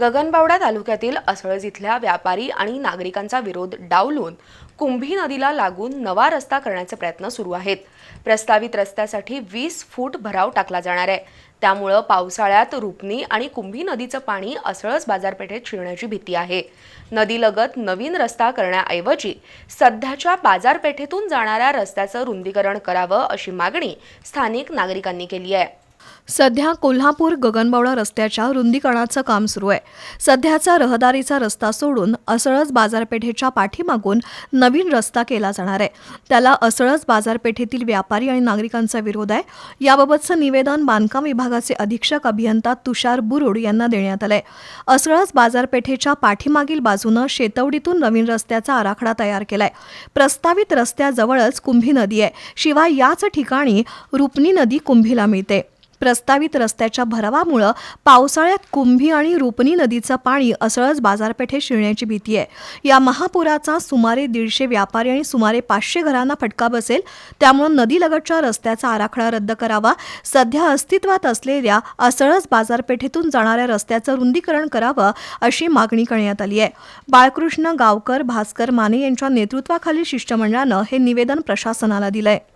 गगनबावडा तालुक्यातील असळज इथल्या व्यापारी आणि नागरिकांचा विरोध डावलून कुंभी नदीला लागून नवा रस्ता करण्याचे प्रयत्न सुरू आहेत. प्रस्तावित रस्त्यासाठी वीस फूट भराव टाकला जाणार आहे. त्यामुळं पावसाळ्यात रुपनी आणि कुंभी नदीचं पाणी असळस बाजारपेठेत शिरण्याची भीती आहे. नदीलगत नवीन रस्ता करण्याऐवजी सध्याच्या बाजारपेठेतून जाणाऱ्या रस्त्याचं रुंदीकरण करावं अशी मागणी स्थानिक नागरिकांनी केली आहे. सध्या कोल्हापूर गगनबावडा रस्त्याच्या रुंदीकरणाचं काम सुरू आहे. सध्याचा रहदारीचा रस्ता सोडून असळस बाजारपेठेच्या पाठीमागून नवीन रस्ता केला जाणार आहे. त्याला असळस बाजारपेठेतील व्यापारी आणि नागरिकांचा विरोध आहे. याबाबतचं निवेदन बांधकाम विभागाचे अधीक्षक अभियंता तुषार बुरुड यांना देण्यात आलंय. असळस बाजारपेठेच्या पाठीमागील बाजूनं शेतवडीतून नवीन रस्त्याचा आराखडा तयार केलाय. प्रस्तावित रस्त्याजवळच कुंभी नदी आहे. शिवाय याच ठिकाणी रुपनी नदी कुंभीला मिळते. प्रस्तावित रस्त्याच्या भरावामुळं पावसाळ्यात कुंभी आणि रुपनी नदीचं पाणी असळच बाजारपेठेत शिरण्याची भीती आहे. या महापुराचा सुमारे दीडशे व्यापारी आणि सुमारे पाचशे घरांना फटका बसेल त्यामुळं नदीलगतच्या रस्त्याचा आराखडा रद्द करावा सध्या अस्तित्वात असलेल्या असळस बाजारपेठेतून जाणाऱ्या रस्त्याचं रुंदीकरण करावं अशी मागणी करण्यात आली आहे. बाळकृष्ण गावकर भास्कर माने यांच्या नेतृत्वाखालील शिष्टमंडळानं हे निवेदन प्रशासनाला दिलं आहे